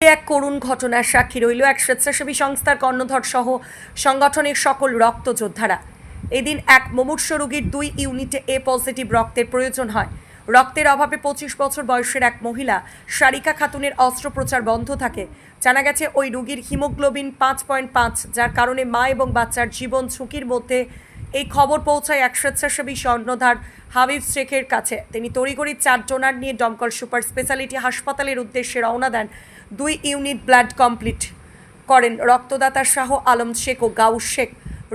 এক করুণ ঘটনার সাক্ষী রইল এক স্বেচ্ছাসেবী সংস্থার কর্ণধর সহ সংগঠনের সকল রক্তযোদ্ধারা। এদিন এক মুমূর্ষ রোগীর দুই ইউনিটে এ পজিটিভ রক্তের প্রয়োজন হয়। রক্তের অভাবে পঁচিশ বছর বয়সের এক মহিলা সারিকা খাতুনের অস্ত্রোপচার বন্ধ থাকে। জানা গেছে, ওই রোগীর হিমোগ্লোবিন পাঁচ পয়েন্ট পাঁচ, যার কারণে মা এবং বাচ্চার জীবন ঝুঁকির মধ্যে এই খবর পৌঁছায় এক স্বেচ্ছাসেবী স্বর্ণধার হাবিব শেখের কাছে। তিনি তড়িঘড়ি চার ডোনার নিয়ে দমকল সুপার স্পেশালিটি হাসপাতালের উদ্দেশ্যে রওনা দেন। দুই ইউনিট ব্লাড কমপ্লিট করেন রক্তদাতা শাহ আলম শেখ ও গাউস শেখ।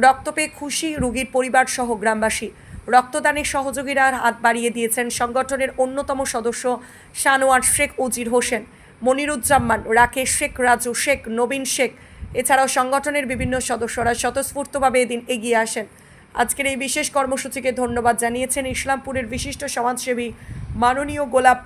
রক্ত পেয়ে খুশি রুগীর পরিবার সহ গ্রামবাসী। রক্তদানের সহযোগীরা হাত বাড়িয়ে দিয়েছেন সংগঠনের অন্যতম সদস্য শানোয়ার শেখ উজির হোসেন, মনিরুজ্জামান, রাকেশ শেখ, রাজু শেখ, নবীন শেখ। এছাড়াও সংগঠনের বিভিন্ন সদস্যরা স্বতঃস্ফূর্তভাবে এদিন এগিয়ে আসেন। আজকের এই বিশেষ কর্মসূচিকে ধন্যবাদ জানিয়েছেন ইসলামপুরের বিশিষ্ট সমাজসেবী মাননীয় গোলাপ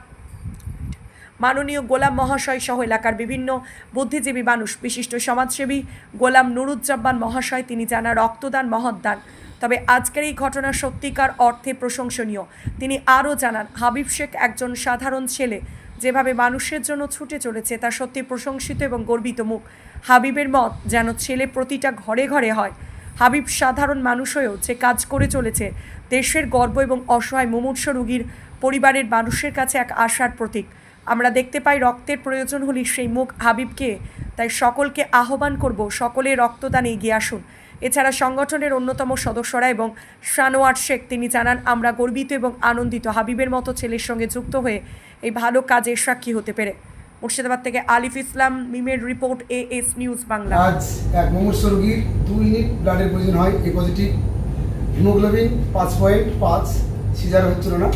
মাননীয় গোলাম মহাশয় সহ এলাকার বিভিন্ন বুদ্ধিজীবী মানুষ, বিশিষ্ট সমাজসেবী গোলাম নুরুজ্জামান মহাশয়, তিনি জানা রক্তদান মহৎদান তবে আজকের এই ঘটনা সত্যিকার অর্থে প্রশংসনীয়। তিনি আরও জানান, হাবিব শেখ একজন সাধারণ ছেলে, যেভাবে মানুষের জন্য ছুটে চলেছে, তা সত্যি প্রশংসিত এবং গর্বিত মুখ। হাবিবের মত যেন ছেলে প্রতিটা ঘরে ঘরে হয়। হাবিব সাধারণ মানুষ হয়েও যে কাজ করে চলেছে, দেশের গর্ব এবং অসহায় মুমূর্ষ রোগীর পরিবারের মানুষের কাছে এক আশার প্রতীক। আমরা দেখতে পাই রক্তের প্রয়োজন হলে সেই মুখ হাবিবকে, তাই সকলকে আহ্বান করব, সকলে রক্তদানে এগিয়ে আসুন। এছাড়া সংগঠনের অন্যতম সদস্যরা এবং শানোয়ার শেখ, তিনি জানান, আমরা গর্বিত এবং আনন্দিত হাবিবের মতো ছেলের সঙ্গে যুক্ত হয়ে এই ভালো কাজের সাক্ষী হতে পেরে। মুর্শিদাবাদ থেকে আলিফ ইসলাম, মিমের report A S news Bangla. আজ এক মুমূর্ষ রোগীর দুই ইউনিট ব্লাডের প্রয়োজন হয়, এ পজিটিভ। হিমোগ্লোবিন পাঁচ পয়েন্ট পাঁচ, সিজার হচ্ছিল না।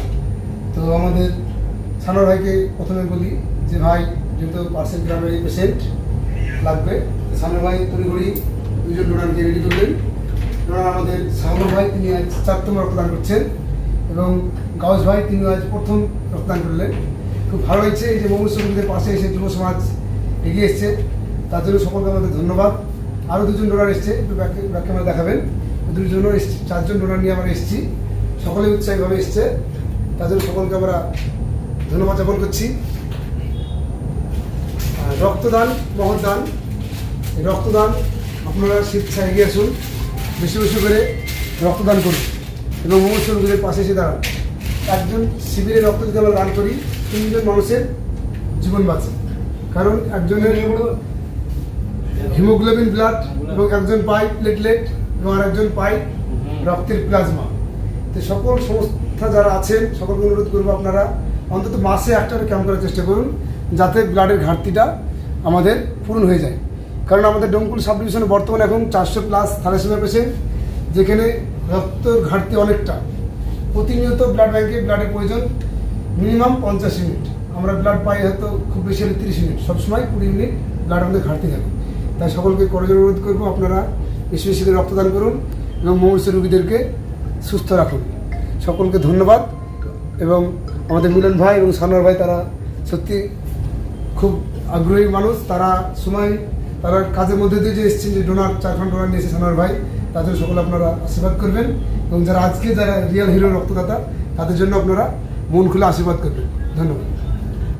তো আমাদের সানোর ভাইকে প্রথমে বলি যে, ভাই, যেহেতু পার্সেন্ট গ্রামের পেশেন্ট লাগবে সানোর ভাই তড়িঘড়ি দুজন ডোনারকে রেডি করলেন ডোনার আমাদের সানোর ভাই, তিনি আজ চারতম রক্তদান করছেন এবং গাউস ভাই তিনি আজ প্রথম রক্তদান করলেন। খুব ভালো লাগছে এই যে রোগীদের পাশে এসে যুব সমাজ এগিয়ে এসছে। তার জন্য সকলকে আমাদের ধন্যবাদ। আরও দুজন ডোনার এসছে, একটু ব্যাক ক্যামেরা দেখাবেন। দুজন এসছি, চারজন ডোনার নিয়ে আমরা এসেছি। সকলে উৎসাহীভাবে এসছে। তার জন্য সকলকে আমরা ধন্যবাদ জ্ঞাপন করছি। রক্তদান, মহৎদান, এই রক্তদান আপনারা স্বেচ্ছা এগিয়ে আসুন। বেশি বেশি করে রক্তদান করুন এবং রোগীদের পাশে এসে দাঁড়ান। একজন শিবিরে রক্ত যদি আমরা দান করি, তিনজন মানুষের জীবন বাঁচে কারণ একজনের হিমোগ্লোবিন ব্লাড এবং একজন পাই প্লেটলেট এবং আরেকজন পাই রক্তের প্লাজমা তো সকল সংস্থা যারা আছেন, সকলকে অনুরোধ করব আপনারা অন্তত মাসে একটা ক্যাম্প করার চেষ্টা করুন, যাতে ব্লাডের ঘাটতিটা আমাদের পূরণ হয়ে যায়। কারণ আমাদের ডোমকুল সাব ডিভিশনে বর্তমানে এখন চারশো প্লাস থ্যালাসেমিয়া পেশেন্ট যেখানে রক্তের ঘাটতি অনেকটা। প্রতিনিয়ত ব্লাড ব্যাংকে ব্লাডের প্রয়োজন মিনিমাম পঞ্চাশ ইউনিট আমরা ব্লাড পাই হয়তো খুব বেশি হলে তিরিশ ইউনিট সবসময় কুড়ি ইউনিট ব্লাড আমাদের ঘাটতি থাকে। তাই সকলকে করজোর অনুরোধ করব আপনারা বেশি বেশি করে রক্তদান করুন এবং মৌর্ষ রোগীদেরকে সুস্থ রাখুন। সকলকে ধন্যবাদ এবং আমাদের মিলন ভাই এবং সানোয়ার ভাই তারা সত্যি খুব আগ্রহী মানুষ। তারা সময় তারা কাজের মধ্যে দিয়ে যে এসেছেন, যে ডোনার চারখান ডোনার নিয়ে এসে সানোয়ার ভাই তাদের সকলে আপনারা আশীর্বাদ করবেন এবং যারা আজকে যারা রিয়েল হিরো রক্তদাতা, তাদের জন্য আপনারা মন খুলে আশীর্বাদ করবেন। ধন্যবাদ।